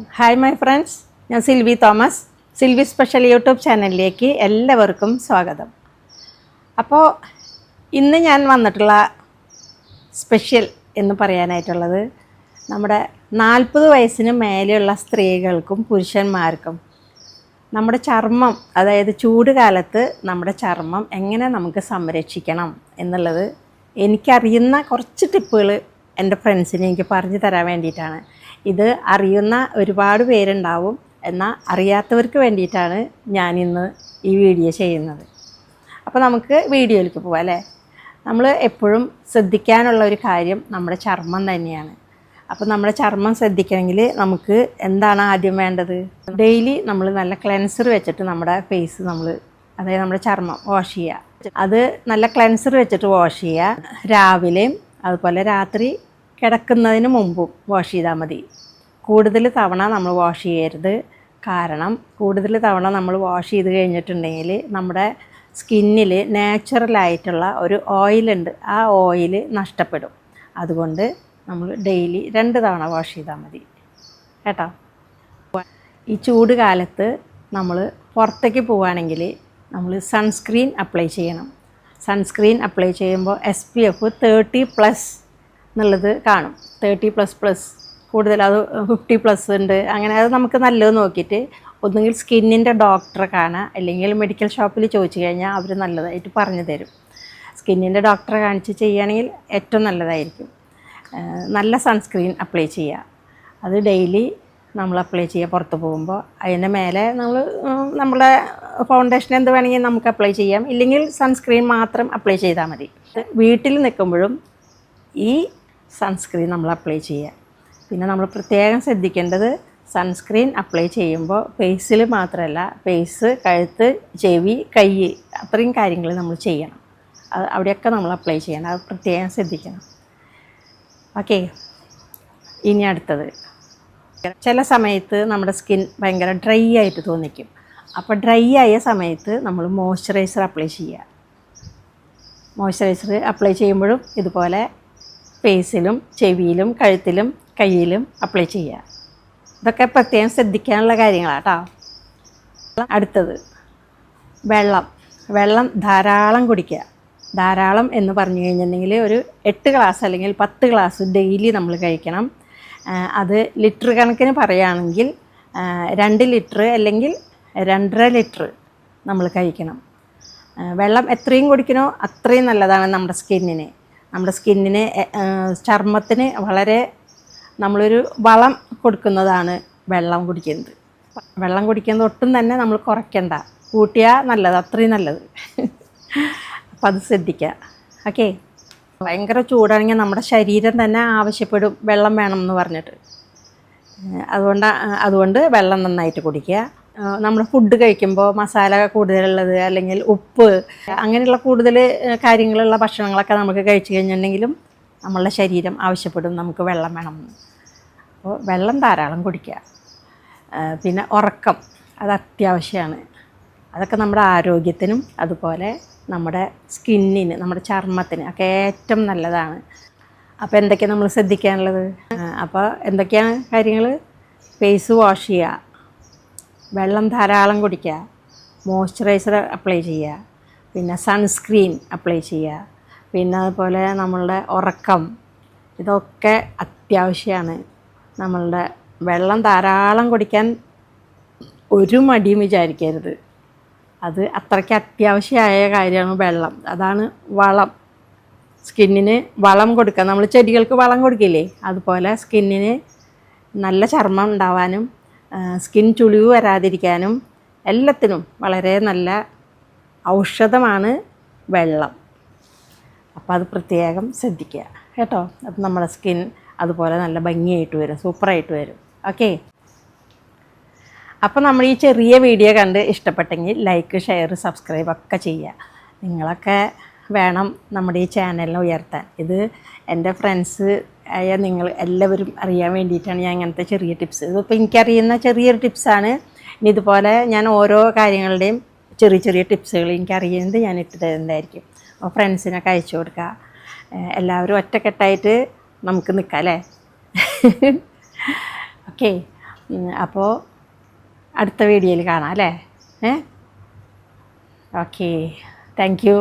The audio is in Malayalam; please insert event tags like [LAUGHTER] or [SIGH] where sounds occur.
ഹായ് മൈ ഫ്രണ്ട്സ് ഞാൻ Silvy Thomas. Silvy special YouTube ചാനലിലേക്ക് എല്ലാവർക്കും സ്വാഗതം. അപ്പോൾ ഇന്ന് ഞാൻ വന്നിട്ടുള്ള സ്പെഷ്യൽ എന്ന് പറയാനായിട്ടുള്ളത് നമ്മുടെ നാൽപ്പത് വയസ്സിന് മേലെയുള്ള സ്ത്രീകൾക്കും പുരുഷന്മാർക്കും നമ്മുടെ ചർമ്മം അതായത് ചൂട് കാലത്ത് നമ്മുടെ ചർമ്മം എങ്ങനെ നമുക്ക് സംരക്ഷിക്കണം എന്നുള്ളത് എനിക്കറിയുന്ന കുറച്ച് ടിപ്പുകൾ എന്റെ ഫ്രണ്ട്സിന് എനിക്ക് പറഞ്ഞു തരാൻ വേണ്ടിയിട്ടാണ്. ഇത് അറിയുന്ന ഒരുപാട് പേരുണ്ടാവും എന്നാൽ അറിയാത്തവർക്ക് വേണ്ടിയിട്ടാണ് ഞാനിന്ന് ഈ വീഡിയോ ചെയ്യുന്നത്. അപ്പോൾ നമുക്ക് വീഡിയോയിലേക്ക് പോവാം അല്ലേ? നമ്മൾ എപ്പോഴും ശ്രദ്ധിക്കാനുള്ള ഒരു കാര്യം നമ്മുടെ ചർമ്മം തന്നെയാണ്. അപ്പോൾ നമ്മുടെ ചർമ്മം ശ്രദ്ധിക്കണമെങ്കിൽ നമുക്ക് എന്താണ് ആദ്യം വേണ്ടത്? ഡെയിലി നമ്മൾ നല്ല ക്ലെൻസർ വെച്ചിട്ട് നമ്മുടെ ഫേസ് നമ്മൾ അതായത് നമ്മുടെ ചർമ്മം വാഷ് ചെയ്യുക. അത് നല്ല ക്ലെൻസർ വെച്ചിട്ട് വാഷ് ചെയ്യുക. രാവിലെയും അതുപോലെ രാത്രി കിടക്കുന്നതിന് മുമ്പും വാഷ് ചെയ്താൽ മതി. കൂടുതൽ തവണ നമ്മൾ വാഷ് ചെയ്യരുത്. കാരണം കൂടുതൽ തവണ നമ്മൾ വാഷ് ചെയ്ത് കഴിഞ്ഞിട്ടുണ്ടെങ്കിൽ നമ്മുടെ സ്കിന്നിൽ നാച്ചുറലായിട്ടുള്ള ഒരു ഓയിലുണ്ട് ആ ഓയിൽ നഷ്ടപ്പെടും. അതുകൊണ്ട് നമ്മൾ ഡെയിലി രണ്ട് തവണ വാഷ് ചെയ്താൽ മതി. കേട്ടോ? ഈ ചൂട് കാലത്ത് നമ്മൾ പുറത്തേക്ക് പോവുകയാണെങ്കിൽ നമ്മൾ സൺസ്ക്രീൻ അപ്ലൈ ചെയ്യണം. സൺസ്ക്രീൻ അപ്ലൈ ചെയ്യുമ്പോൾ S P F thirty plus എന്നുള്ളത് കാണും. തേർട്ടി പ്ലസ് പ്ലസ് കൂടുതൽ അത് ഫിഫ്റ്റി പ്ലസ് ഉണ്ട്. അങ്ങനെ അത് നമുക്ക് നല്ലത് നോക്കിയിട്ട് ഒന്നുകിൽ സ്കിന്നിന്റെ ഡോക്ടറെ കാണാം അല്ലെങ്കിൽ മെഡിക്കൽ ഷോപ്പിൽ ചോദിച്ചു കഴിഞ്ഞാൽ അവർ നല്ലതായിട്ട് പറഞ്ഞു തരും. സ്കിന്നിന്റെ ഡോക്ടറെ കാണിച്ച് ചെയ്യുകയാണെങ്കിൽ ഏറ്റവും നല്ലതായിരിക്കും. നല്ല സൺസ്ക്രീൻ അപ്ലൈ ചെയ്യുക. അത് ഡെയിലി നമ്മൾ അപ്ലൈ ചെയ്യുക പുറത്ത് പോകുമ്പോൾ. അതിന്റെ മേലെ നമ്മൾ നമ്മളെ ഫൗണ്ടേഷൻ എന്ത് വേണമെങ്കിൽ നമുക്ക് അപ്ലൈ ചെയ്യാം. ഇല്ലെങ്കിൽ സൺസ്ക്രീൻ മാത്രം അപ്ലൈ ചെയ്താൽ മതി. വീട്ടിൽ നിൽക്കുമ്പോഴും ഈ സൺസ്ക്രീൻ നമ്മൾ അപ്ലൈ ചെയ്യുക. പിന്നെ നമ്മൾ പ്രത്യേകം ശ്രദ്ധിക്കേണ്ടത് സൺസ്ക്രീൻ അപ്ലൈ ചെയ്യുമ്പോൾ ഫേസിൽ മാത്രമല്ല ഫേസ് കഴുത്ത് ചെവി കൈ അത്രയും കാര്യങ്ങൾ നമ്മൾ ചെയ്യണം. അത് അവിടെയൊക്കെ നമ്മൾ അപ്ലൈ ചെയ്യണം. അത് പ്രത്യേകം ശ്രദ്ധിക്കണം. ഓക്കെ ഇനി അടുത്തത്. ചില സമയത്ത് നമ്മുടെ സ്കിൻ ഭയങ്കര ഡ്രൈ ആയിട്ട് തോന്നിക്കും. അപ്പോൾ ഡ്രൈ ആയ സമയത്ത് നമ്മൾ മോയ്സ്ചറൈസർ അപ്ലൈ ചെയ്യുക മോയ്സ്ചറൈസർ അപ്ലൈ ചെയ്യുമ്പോഴും ഇതുപോലെ ഫേസിലും ചെവിയിലും കഴുത്തിലും കയ്യിലും അപ്ലൈ ചെയ്യുക ഇതൊക്കെ പ്രത്യേകം ശ്രദ്ധിക്കാനുള്ള കാര്യങ്ങളാണ് കേട്ടോ അടുത്തത് വെള്ളം. വെള്ളം ധാരാളം കുടിക്കുക ധാരാളം എന്ന് പറഞ്ഞു കഴിഞ്ഞിട്ടുണ്ടെങ്കിൽ ഒരു എട്ട് ഗ്ലാസ് അല്ലെങ്കിൽ പത്ത് ഗ്ലാസ് ഡെയിലി നമ്മൾ കഴിക്കണം. അത് ലിറ്റർ കണക്കിന് പറയുകയാണെങ്കിൽ രണ്ട് ലിറ്റർ അല്ലെങ്കിൽ രണ്ടര ലിറ്റർ നമ്മൾ കഴിക്കണം. വെള്ളം എത്രയും കുടിക്കണോ അത്രയും നല്ലതാണ് നമ്മുടെ സ്കിന്നിന്. നമ്മുടെ സ്കിന്നിന് ചർമ്മത്തിന് വളരെ നമ്മളൊരു വളം കൊടുക്കുന്നതാണ് വെള്ളം കുടിക്കുന്നത്. വെള്ളം കുടിക്കുന്നത് ഒട്ടും തന്നെ നമ്മൾ കുറയ്ക്കണ്ട. കൂട്ടിയാൽ നല്ലത് അത്രയും നല്ലത്. അപ്പം അത് ശ്രദ്ധിക്കുക ഓക്കെ? ഭയങ്കര ചൂടാണെങ്കിൽ നമ്മുടെ ശരീരം തന്നെ ആവശ്യപ്പെടും വെള്ളം വേണം എന്ന് പറഞ്ഞിട്ട്. അതുകൊണ്ട് അതുകൊണ്ട് വെള്ളം നന്നായിട്ട് കുടിക്കുക. നമ്മൾ ഫുഡ് കഴിക്കുമ്പോൾ മസാല കൂടുതലുള്ളത് അല്ലെങ്കിൽ ഉപ്പ് അങ്ങനെയുള്ള കൂടുതൽ കാര്യങ്ങളുള്ള ഭക്ഷണങ്ങളൊക്കെ നമുക്ക് കഴിച്ചു കഴിഞ്ഞിട്ടുണ്ടെങ്കിലും നമ്മളുടെ ശരീരം ആവശ്യപ്പെടും നമുക്ക് വെള്ളം വേണം. അപ്പോൾ വെള്ളം ധാരാളം കുടിക്കുക. പിന്നെ ഉറക്കം അത് അത്യാവശ്യമാണ്. അതൊക്കെ നമ്മുടെ ആരോഗ്യത്തിനും അതുപോലെ നമ്മുടെ സ്കിന്നിന് നമ്മുടെ ചർമ്മത്തിന് ഒക്കെ ഏറ്റവും നല്ലതാണ്. അപ്പോൾ എന്തൊക്കെയാണ് നമ്മൾ ശ്രദ്ധിക്കാനുള്ളത്? അപ്പോൾ എന്തൊക്കെയാണ് കാര്യങ്ങൾ ഫേസ് വാഷ് ചെയ്യുക. വെള്ളം ധാരാളം കുടിക്കുക. മോയ്സ്ചറൈസർ അപ്ലൈ ചെയ്യുക. പിന്നെ സൺസ്ക്രീൻ അപ്ലൈ ചെയ്യുക. പിന്നെ അതുപോലെ നമ്മളുടെ ഉറക്കം. ഇതൊക്കെ അത്യാവശ്യമാണ്. നമ്മളുടെ വെള്ളം ധാരാളം കുടിക്കാൻ ഒരു മടിയും വിചാരിക്കരുത്. അത് അത്രയ്ക്ക് അത്യാവശ്യമായ കാര്യമാണ് വെള്ളം. അതാണ് വളം. സ്കിന്നിന് വളം കൊടുക്കുക നമ്മൾ ചെടികൾക്ക് വളം കൊടുക്കില്ലേ? അതുപോലെ സ്കിന്നിന് നല്ല ചർമ്മം ഉണ്ടാവാനും സ്കിൻ ചുളിവ് വരാതിരിക്കാനും എല്ലാത്തിനും വളരെ നല്ല ഔഷധമാണ് വെള്ളം. അപ്പോൾ അത് പ്രത്യേകം ശ്രദ്ധിക്കുക കേട്ടോ. അപ്പോൾ നമ്മുടെ സ്കിൻ അതുപോലെ നല്ല ഭംഗിയായിട്ട് വരും സൂപ്പറായിട്ട് വരും. ഓക്കെ? അപ്പോൾ നമ്മൾ ഈ ചെറിയ വീഡിയോ കണ്ട് ഇഷ്ടപ്പെട്ടെങ്കിൽ ലൈക്ക് ഷെയർ സബ്സ്ക്രൈബ് ഒക്കെ ചെയ്യുക. നിങ്ങളൊക്കെ വേണം നമ്മുടെ ഈ ചാനലിനെ ഉയർത്താൻ. ഇത് എന്റെ ഫ്രണ്ട്സ് ആയ നിങ്ങൾ എല്ലാവരും അറിയാൻ വേണ്ടിയിട്ടാണ് ഞാൻ ഇങ്ങനത്തെ ചെറിയ ടിപ്സ് ഇതിപ്പോൾ എനിക്കറിയുന്ന ചെറിയൊരു ടിപ്സാണ് ഇനി ഇതുപോലെ ഞാൻ ഓരോ കാര്യങ്ങളുടെയും ചെറിയ ചെറിയ ടിപ്സുകൾ എനിക്കറിയുന്നത് ഞാൻ ഇട്ട് തരുന്നതായിരിക്കും അപ്പോൾ ഫ്രണ്ട്സിനൊക്കെ അയച്ചു കൊടുക്കുക. എല്ലാവരും ഒറ്റക്കെട്ടായിട്ട് നമുക്ക് നിൽക്കാം അല്ലേ? [LAUGHS] ഓക്കെ അപ്പോൾ അടുത്ത വീഡിയോയിൽ കാണാം അല്ലേ? ഏ ഓക്കെ താങ്ക് യു